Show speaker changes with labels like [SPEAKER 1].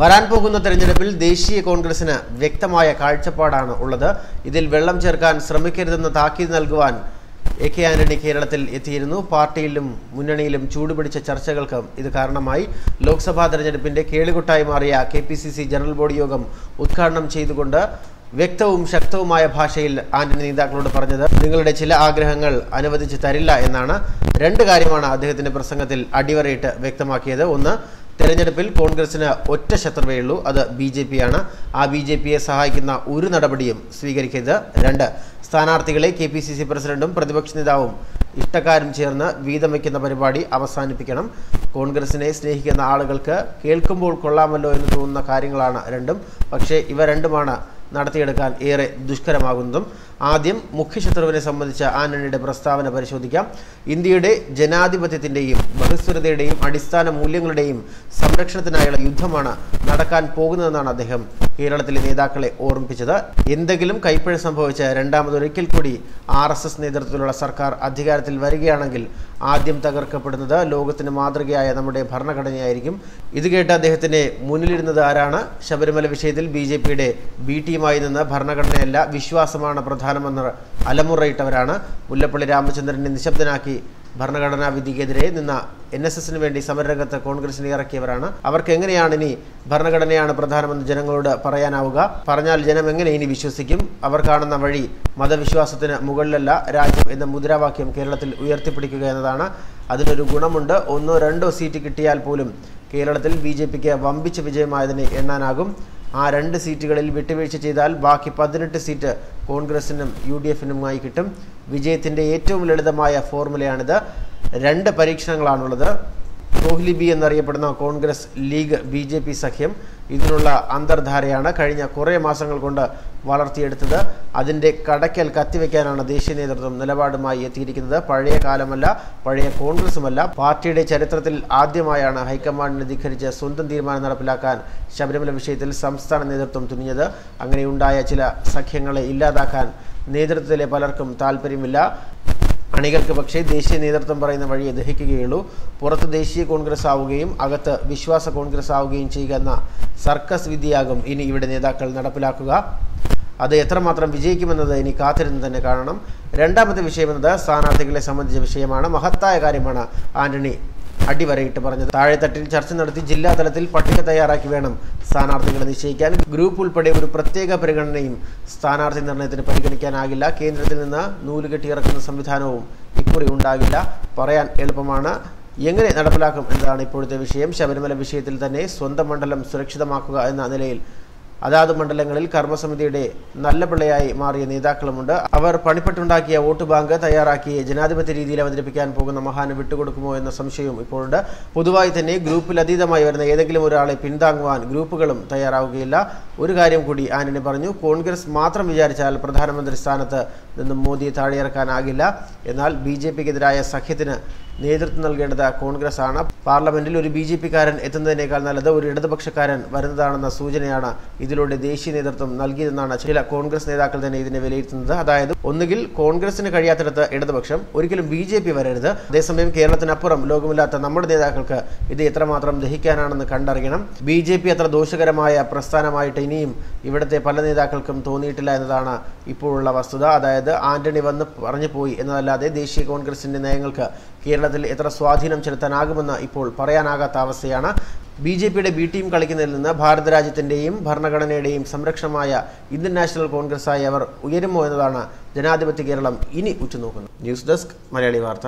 [SPEAKER 1] വരാൻ പോകുന്ന തെരഞ്ഞെടുപ്പിൽ ദേശീയ കോൺഗ്രസിന് വ്യക്തമായ കാഴ്ചപ്പാടാണ് ഉള്ളത്. ഇതിൽ വെള്ളം ചേർക്കാൻ ശ്രമിക്കരുതെന്ന് താക്കീത് നൽകുവാൻ എ കെ ആന്റണി കേരളത്തിൽ എത്തിയിരുന്നു. പാർട്ടിയിലും മുന്നണിയിലും ചൂടുപിടിച്ച ചർച്ചകൾക്ക് ഇത് കാരണമായി. ലോക്സഭാ തെരഞ്ഞെടുപ്പിന്റെ കേളികൊട്ടായി മാറിയ കെ ജനറൽ ബോഡി യോഗം ഉദ്ഘാടനം ചെയ്തുകൊണ്ട് വ്യക്തവും ശക്തവുമായ ഭാഷയിൽ ആന്റണി നേതാക്കളോട് പറഞ്ഞത് നിങ്ങളുടെ ചില ആഗ്രഹങ്ങൾ അനുവദിച്ച് തരില്ല എന്നാണ്. രണ്ട് കാര്യമാണ് അദ്ദേഹത്തിന്റെ പ്രസംഗത്തിൽ അടിവരയിട്ട് വ്യക്തമാക്കിയത്. ഒന്ന് തെരഞ്ഞെടുപ്പിൽ കോൺഗ്രസിന് ഒറ്റ ശത്രുവേയുള്ളൂ അത് ബി ജെ പി ആണ് ആ ബി ജെ പിയെ സഹായിക്കുന്ന ഒരു നടപടിയും സ്വീകരിക്കരുത്. രണ്ട് സ്ഥാനാർത്ഥികളെ കെ പി സി സി പ്രസിഡന്റും പ്രതിപക്ഷ നേതാവും ഇഷ്ടക്കാരും ചേർന്ന് വീതം വയ്ക്കുന്ന പരിപാടി അവസാനിപ്പിക്കണം. കോൺഗ്രസിനെ സ്നേഹിക്കുന്ന ആളുകൾക്ക് കേൾക്കുമ്പോൾ കൊള്ളാമല്ലോ എന്ന് തോന്നുന്ന കാര്യങ്ങളാണ് രണ്ടും. പക്ഷേ ഇവ രണ്ടുമാണ് നടത്തിയെടുക്കാൻ ഏറെ ദുഷ്കരമാകുന്നതും. ആദ്യം മുഖ്യശത്രുവിനെ സംബന്ധിച്ച ആന്റണിയുടെ പ്രസ്താവന പരിശോധിക്കാം. ഇന്ത്യയുടെ ജനാധിപത്യത്തിന്റെയും ബഹുസ്വരതയുടെയും അടിസ്ഥാന മൂല്യങ്ങളുടെയും സംരക്ഷണത്തിനായുള്ള യുദ്ധമാണ് നടക്കാൻ പോകുന്നതെന്നാണ് അദ്ദേഹം കേരളത്തിലെ നേതാക്കളെ ഓർമ്മിപ്പിച്ചത്. എന്തെങ്കിലും കൈപ്പിഴ സംഭവിച്ച രണ്ടാമതൊരിക്കൽ കൂടി ആർ എസ് എസ് നേതൃത്വത്തിലുള്ള സർക്കാർ അധികാരത്തിൽ വരികയാണെങ്കിൽ ആദ്യം തകർക്കപ്പെടുന്നത് ലോകത്തിന് മാതൃകയായ നമ്മുടെ ഭരണഘടനയായിരിക്കും. ഇത് കേട്ട് അദ്ദേഹത്തിന് മുന്നിലിരുന്നത് ആരാണ്? ശബരിമല വിഷയത്തിൽ ബി ജെ പിയുടെ ബി ടീമായി നിന്ന് ഭരണഘടനയല്ല വിശ്വാസമാണ് പ്രധാനമെന്ന് അലമുറയിട്ടവരാണ്. മുല്ലപ്പള്ളി രാമചന്ദ്രനെ നിശബ്ദനാക്കി ഭരണഘടനാ വിധിക്കെതിരെ നിന്ന എൻ എസ് എസിന് വേണ്ടി സമരരംഗത്ത് കോൺഗ്രസിനെ ഇറക്കിയവരാണ്. അവർക്ക് എങ്ങനെയാണ് ഇനി ഭരണഘടനയാണ് പ്രധാനമെന്ന് ജനങ്ങളോട് പറയാനാവുക? പറഞ്ഞാൽ ജനം എങ്ങനെ ഇനി വിശ്വസിക്കും? അവർ കാണുന്ന വഴി മതവിശ്വാസത്തിന് മുകളിലല്ല രാജ്യം എന്ന മുദ്രാവാക്യം കേരളത്തിൽ ഉയർത്തിപ്പിടിക്കുക എന്നതാണ്. അതിനൊരു ഗുണമുണ്ട്. ഒന്നോ രണ്ടോ സീറ്റ് കിട്ടിയാൽ പോലും കേരളത്തിൽ ബി ജെ പിക്ക് വമ്പിച്ച വിജയമായതിനെ എണ്ണാനാകും. ആ രണ്ട് സീറ്റുകളിൽ വിട്ടുവീഴ്ച ചെയ്താൽ ബാക്കി പതിനെട്ട് സീറ്റ് കോൺഗ്രസിനും യു ഡി എഫിനുമായി കിട്ടും. വിജയത്തിന്റെ ഏറ്റവും ലളിതമായ ഫോർമുലയാണിത്. രണ്ട് പരീക്ഷണങ്ങളാണുള്ളത്. കോഹ്ലി ബി എന്നറിയപ്പെടുന്ന Congress League B J P സഖ്യം ഇതിനുള്ള അന്തർധാരയാണ്. കഴിഞ്ഞ കുറേ മാസങ്ങൾ കൊണ്ട് വളർത്തിയെടുത്തത്. അതിന്റെ കടയ്ക്കൽ കത്തിവെക്കാനാണ് ദേശീയ നേതൃത്വം നിലപാടുമായി എത്തിയിരിക്കുന്നത്. പഴയ കാലമല്ല പഴയ കോൺഗ്രസുമല്ല. പാർട്ടിയുടെ ചരിത്രത്തിൽ ആദ്യമായാണ് ഹൈക്കമാൻഡിനെ ധിഖരിച്ച് സ്വന്തം തീരുമാനം നടപ്പിലാക്കാൻ ശബരിമല വിഷയത്തിൽ സംസ്ഥാന നേതൃത്വം തുനിഞ്ഞത്. അങ്ങനെയുണ്ടായ ചില സഖ്യങ്ങളെ ഇല്ലാതാക്കാൻ നേതൃത്വത്തിലെ പലർക്കും താല്പര്യമില്ല അണികൾക്ക് പക്ഷേ ദേശീയ നേതൃത്വം പറയുന്ന വഴിയെ ദഹിക്കുകയുള്ളൂ. പുറത്ത് ദേശീയ കോൺഗ്രസ് ആവുകയും അകത്ത് വിശ്വാസ കോൺഗ്രസ് ആവുകയും ചെയ്യുക എന്ന സർക്കസ് വിധിയാകും ഇനി ഇവിടെ നേതാക്കൾ നടപ്പിലാക്കുക. അത് എത്രമാത്രം വിജയിക്കുമെന്നത് ഇനി കാത്തിരുന്ന് തന്നെ കാണണം. രണ്ടാമത്തെ വിഷയമെന്നത് സ്ഥാനാർത്ഥികളെ സംബന്ധിച്ച വിഷയമാണ്. മഹത്തായ കാര്യമാണ് ആന്റണി അടിവരയിട്ട് പറഞ്ഞത്. താഴെത്തട്ടിൽ ചർച്ച നടത്തി ജില്ലാ തലത്തിൽ പട്ടിക തയ്യാറാക്കി വേണം സ്ഥാനാർത്ഥികളെ നിശ്ചയിക്കാൻ. ഗ്രൂപ്പ് ഉൾപ്പെടെ ഒരു പ്രത്യേക പരിഗണനയും സ്ഥാനാർത്ഥി നിർണയത്തിന് പരിഗണിക്കാനാകില്ല. കേന്ദ്രത്തിൽ നിന്ന് നൂൽ കെട്ടിയിറക്കുന്ന സംവിധാനവും ഇക്കുറി ഉണ്ടാകില്ല. പറയാൻ എളുപ്പമാണ്. എങ്ങനെ നടപ്പിലാക്കും എന്നതാണ് ഇപ്പോഴത്തെ വിഷയം. ശബരിമല വിഷയത്തിൽ തന്നെ സ്വന്തം മണ്ഡലം സുരക്ഷിതമാക്കുക എന്ന നിലയിൽ അതാത് മണ്ഡലങ്ങളിൽ കർമ്മസമിതിയുടെ നല്ല പിള്ളയായി മാറിയ നേതാക്കളുമുണ്ട്. അവർ പണിപ്പെട്ടുണ്ടാക്കിയ വോട്ട് ബാങ്ക് തയ്യാറാക്കി ജനാധിപത്യ രീതിയിൽ അവതരിപ്പിക്കാൻ പോകുന്ന മഹാന് വിട്ടുകൊടുക്കുമോ എന്ന സംശയവും ഇപ്പോഴുണ്ട്. പൊതുവായി തന്നെ ഗ്രൂപ്പിൽ അതീതമായി വരുന്ന ഏതെങ്കിലും ഒരാളെ പിന്താങ്ങുവാൻ ഗ്രൂപ്പുകളും തയ്യാറാവുകയില്ല. ഒരു കാര്യം കൂടി ആന്റണി പറഞ്ഞു കോൺഗ്രസ് മാത്രം വിചാരിച്ചാൽ പ്രധാനമന്ത്രി സ്ഥാനത്ത് നിന്നും മോദിയെ താഴെയിറക്കാനാകില്ല. എന്നാൽ ബി ജെ പിക്കെതിരായ സഖ്യത്തിന് നേതൃത്വം നൽകേണ്ടത് കോൺഗ്രസ് ആണ് പാർലമെന്റിൽ ഒരു ബി ജെ പിക്കാരൻ എത്തുന്നതിനേക്കാൾ നല്ലത് ഒരു ഇടതുപക്ഷക്കാരൻ വരുന്നതാണെന്ന സൂചനയാണ് ഇതിലൂടെ ദേശീയ നേതൃത്വം നൽകിയതെന്നാണ് ചില കോൺഗ്രസ് നേതാക്കൾ തന്നെ ഇതിനെ വിലയിരുത്തുന്നത്. അതായത് ഒന്നുകിൽ കോൺഗ്രസിന് കഴിയാത്തിടത്ത് ഇടതുപക്ഷം ഒരിക്കലും ബി ജെ പി വരരുത്. അതേസമയം കേരളത്തിനപ്പുറം ലോകമില്ലാത്ത നമ്മുടെ നേതാക്കൾക്ക് ഇത് എത്രമാത്രം ദഹിക്കാനാണെന്ന് കണ്ടറിയണം. ബി ജെ പി അത്ര ദോഷകരമായ പ്രസ്ഥാനമായിട്ട് ഇനിയും ഇവിടുത്തെ പല നേതാക്കൾക്കും തോന്നിയിട്ടില്ല എന്നതാണ് ഇപ്പോഴുള്ള വസ്തുത. അതായത് ആന്റണി വന്ന് പറഞ്ഞു പോയി എന്നതല്ലാതെ ദേശീയ കോൺഗ്രസിന്റെ നയങ്ങൾക്ക് കേരളത്തിൽ എത്ര സ്വാധീനം ചെലുത്താനാകുമെന്ന് ഇപ്പോൾ പറയാനാകാത്ത അവസ്ഥയാണ്. ബി ജെ പിയുടെ ബി ടീം കളിക്കുന്നതിൽ നിന്ന് ഭാരത രാജ്യത്തിന്റെയും ഭരണഘടനയുടെയും സംരക്ഷണമായ ഇന്ത്യൻ നാഷണൽ കോൺഗ്രസ്സായി അവർ ഉയരുമോ എന്നതാണ് ജനാധിപത്യ കേരളം ഇനി ഉറ്റുനോക്കുന്നത്. ന്യൂസ് ഡെസ്ക് മലയാളി വാർത്ത.